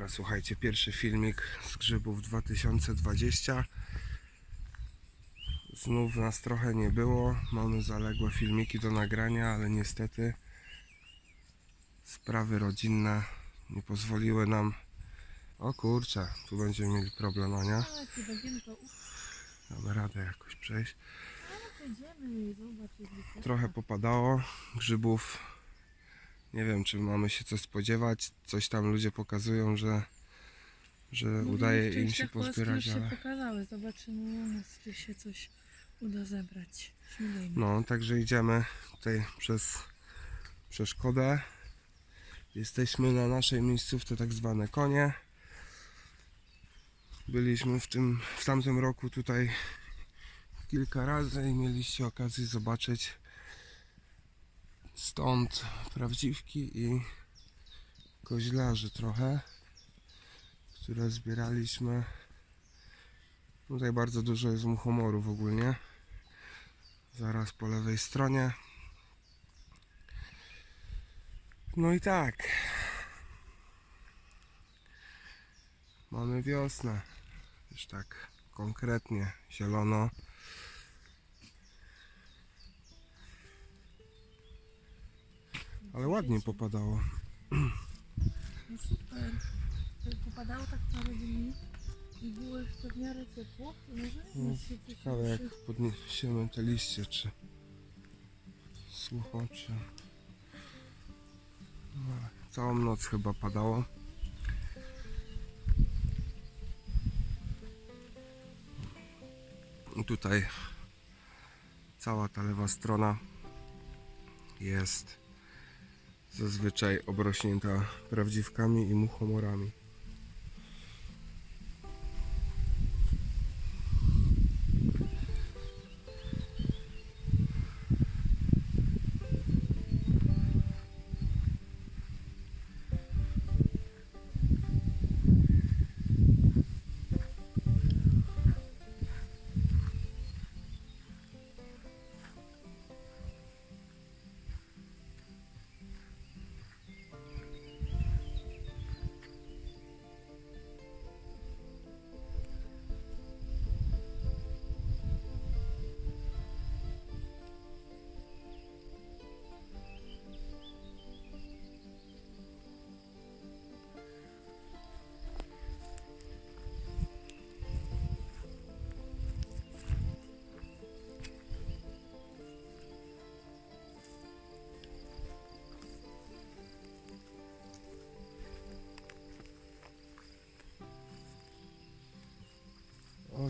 Dobra, słuchajcie, pierwszy filmik z grzybów 2020. Znów nas trochę nie było. Mamy zaległe filmiki do nagrania, ale niestety sprawy rodzinne nie pozwoliły nam. O kurczę, tu będziemy mieli problem, Ania. Uff, Damy radę jakoś przejść. Wysoko. Trochę popadało grzybów. Nie wiem, czy mamy się coś spodziewać. Coś tam ludzie pokazują, że, że Mówili, udaje w im się pozbierać, już się ale... pokazały. Zobaczymy u nas, czy się coś uda zebrać. Śmigajmy. No, także idziemy tutaj przez przeszkodę. Jesteśmy na naszej miejscówce tak zwane konie. Byliśmy w tym w tamtym roku tutaj kilka razy i mieliście okazję zobaczyć stąd prawdziwki i koźlarzy trochę, które zbieraliśmy. Tutaj bardzo dużo jest muchomorów ogólnie zaraz po lewej stronie. No i tak. Mamy wiosnę. Już tak konkretnie zielono. Ale ładnie popadało. No super. Popadało tak parę dni i było jeszcze w miarę ciepło. Może No, Ciekawe jak podniesiemy te liście, czy sucho, czy... No, całą noc chyba padało. I tutaj cała ta lewa strona jest zazwyczaj obrośnięta prawdziwkami i muchomorami.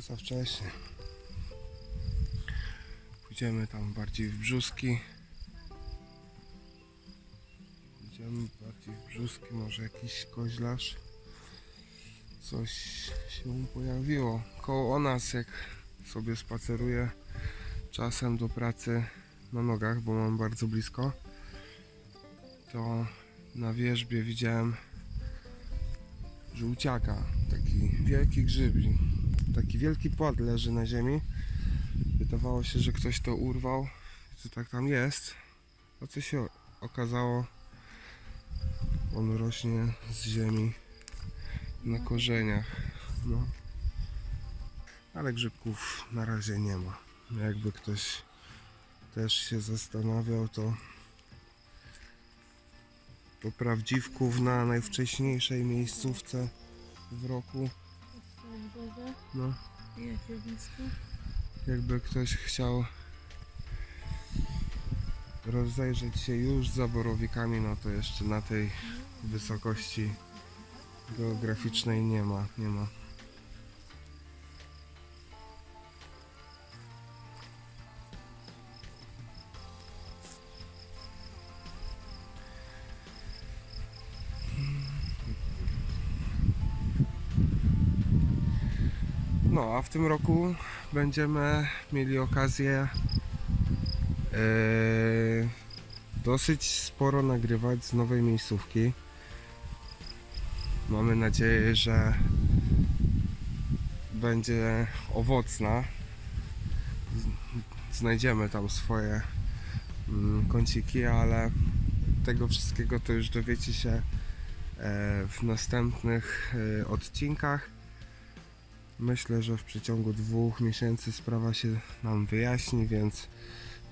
O, za wcześnie. Pójdziemy tam bardziej w brzuski. Pójdziemy bardziej w brzuski, może jakiś koźlarz. Coś się pojawiło. Koło nas, jak sobie spaceruję czasem do pracy na nogach, bo mam bardzo blisko, to na wierzbie widziałem żółciaka. Taki wielki grzybli taki wielki płat leży na ziemi. Wydawało się, że ktoś to urwał, że tak tam jest. A co się okazało, on rośnie z ziemi na korzeniach. No. Ale grzybków na razie nie ma. Jakby ktoś też się zastanawiał, to to prawdziwków na najwcześniejszej miejscówce w roku. No, jakie blisko. jakby ktoś chciał rozejrzeć się już za borowikami, no to jeszcze na tej wysokości geograficznej nie ma, nie ma. No, a w tym roku będziemy mieli okazję e, dosyć sporo nagrywać z nowej miejscówki. Mamy nadzieję, że będzie owocna. Znajdziemy tam swoje mm, kąciki, ale tego wszystkiego to już dowiecie się w następnych e, odcinkach. Myślę, że w przeciągu dwóch miesięcy sprawa się nam wyjaśni, więc,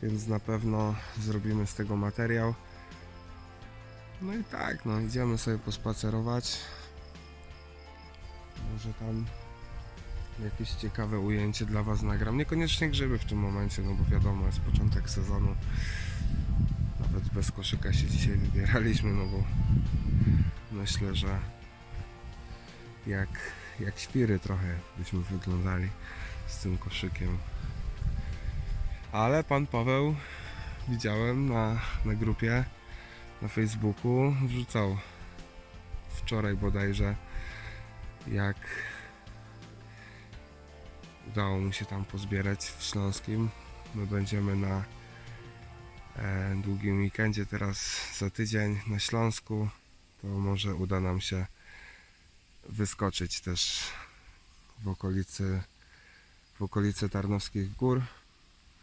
więc na pewno zrobimy z tego materiał. No i tak, no idziemy sobie pospacerować. Może tam jakieś ciekawe ujęcie dla Was nagram. Niekoniecznie grzyby w tym momencie, no bo wiadomo, jest początek sezonu. Nawet bez koszyka się dzisiaj wybieraliśmy, no bo myślę, że jak, jak świry trochę byśmy wyglądali z tym koszykiem. Ale pan Paweł widziałem na, na grupie na Facebooku wrzucał wczoraj bodajże jak udało mu się tam pozbierać w Śląskim. My będziemy na e, długim weekendzie teraz za tydzień na Śląsku. To może uda nam się wyskoczyć też w okolicy w okolicy Tarnowskich Gór.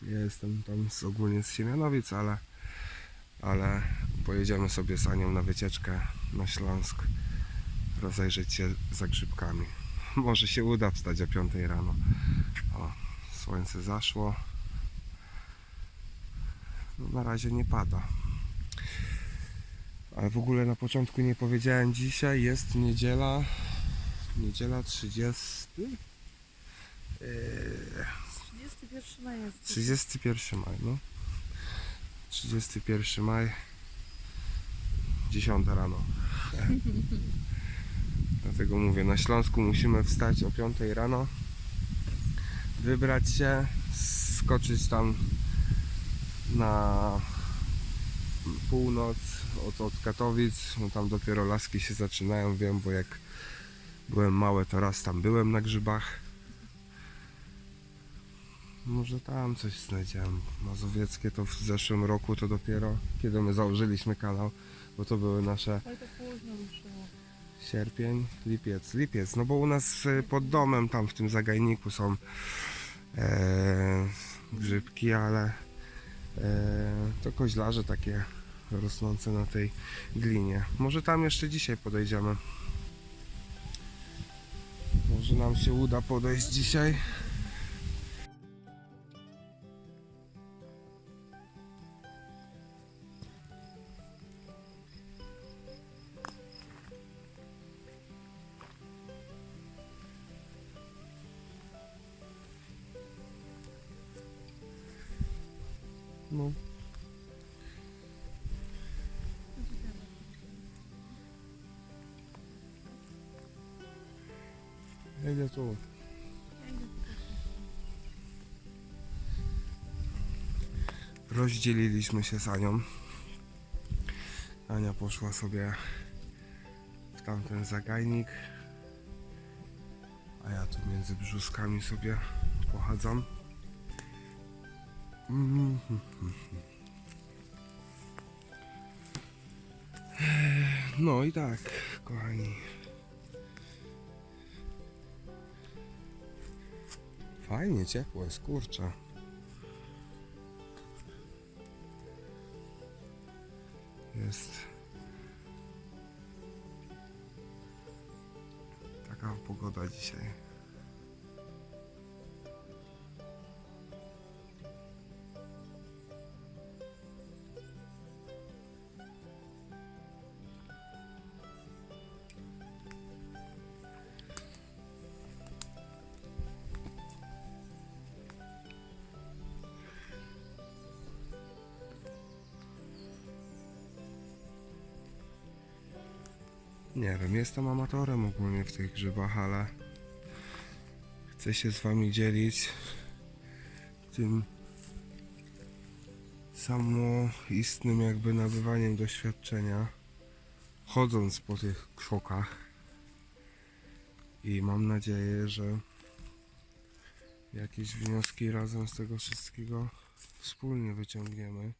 Ja jestem tam z, ogólnie z Siemianowic, ale ale pojedziemy sobie z Anią na wycieczkę na Śląsk rozejrzeć się za grzybkami. Może się uda wstać o 5 rano. O, słońce zaszło. No, na razie nie pada. Ale w ogóle na początku nie powiedziałem, dzisiaj jest niedziela, niedziela 30. Yy, 31 maja jest. 31 maj, no. 31 maj. 10 rano. Dlatego mówię, na Śląsku musimy wstać o 5 rano, wybrać się, skoczyć tam na północ od, od Katowic, no tam dopiero laski się zaczynają, wiem, bo jak byłem mały, to raz tam byłem na grzybach. Może tam coś znajdziemy. Mazowieckie to w zeszłym roku to dopiero, kiedy my założyliśmy kanał, bo to były nasze. Sierpień, lipiec, lipiec, no bo u nas y, pod domem, tam w tym zagajniku są e, grzybki, ale e, to koźlarze takie rosnące na tej glinie. Może tam jeszcze dzisiaj podejdziemy. Może nam się uda podejść dzisiaj. No. Tu. Rozdzieliliśmy się z Anią. Ania poszła sobie w tamten zagajnik. A ja tu między brzuskami sobie pochadzam. No i tak, kochani. Fajnie, ciepło jest, kurczę. Jest taka pogoda dzisiaj. Nie wiem, jestem amatorem ogólnie w tych grzybach, ale chcę się z wami dzielić tym samoistnym jakby nabywaniem doświadczenia chodząc po tych krzokach i mam nadzieję, że jakieś wnioski razem z tego wszystkiego wspólnie wyciągniemy.